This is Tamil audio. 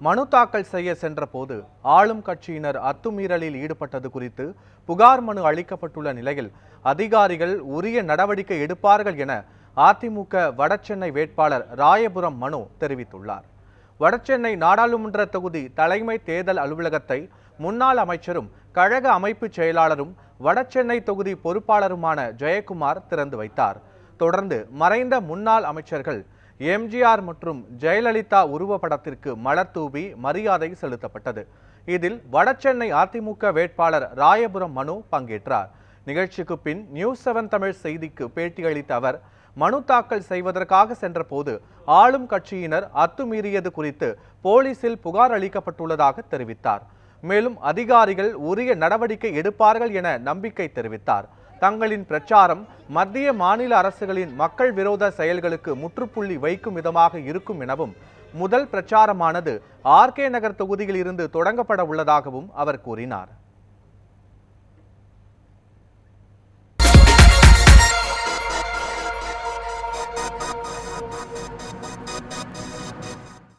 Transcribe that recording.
மனு தாக்கல் செய்ய சென்றபோது ஆளும் கட்சியினர் அத்துமீறலில் ஈடுபட்டது குறித்து புகார் மனு அளிக்கப்பட்டுள்ள நிலையில் அதிகாரிகள் உரிய நடவடிக்கை எடுப்பார்கள் என அதிமுக வடசென்னை வேட்பாளர் ராயபுரம் மனு தெரிவித்துள்ளார். வடசென்னை நாடாளுமன்ற தொகுதி தலைமை தேர்தல் அலுவலகத்தை முன்னாள் அமைச்சரும் கழக அமைப்பு செயலாளரும் வடசென்னை தொகுதி பொறுப்பாளருமான ஜெயக்குமார் திறந்து வைத்தார். தொடர்ந்து மறைந்த முன்னாள் அமைச்சர்கள் எம்ஜிஆர் மற்றும் ஜெயலலிதா உருவப்படத்திற்கு மலர் தூவி மரியாதை செலுத்தப்பட்டது. இதில் வடசென்னை அதிமுக வேட்பாளர் ராயபுரம் மனு பங்கேற்றார். நிகழ்ச்சிக்கு பின் நியூஸ் செவன் தமிழ் செய்திக்கு பேட்டியளித்த அவர் மனு தாக்கல் செய்வதற்காக சென்றபோது ஆளும் கட்சியினர் அத்துமீறியது குறித்து போலீசில் புகார் அளிக்கப்பட்டுள்ளதாக தெரிவித்தார். மேலும் அதிகாரிகள் உரிய நடவடிக்கை எடுப்பார்கள் என நம்பிக்கை தெரிவித்தார். தங்களின் பிரச்சாரம் மத்திய மாநில அரசுகளின் மக்கள் விரோத செயல்களுக்கு முற்றுப்புள்ளி வைக்கும் விதமாக இருக்கும் எனவும் முதல் பிரச்சாரமானது ஆர்கே நகர் தொகுதியில் இருந்து தொடங்கப்பட உள்ளதாகவும் அவர் கூறினார்.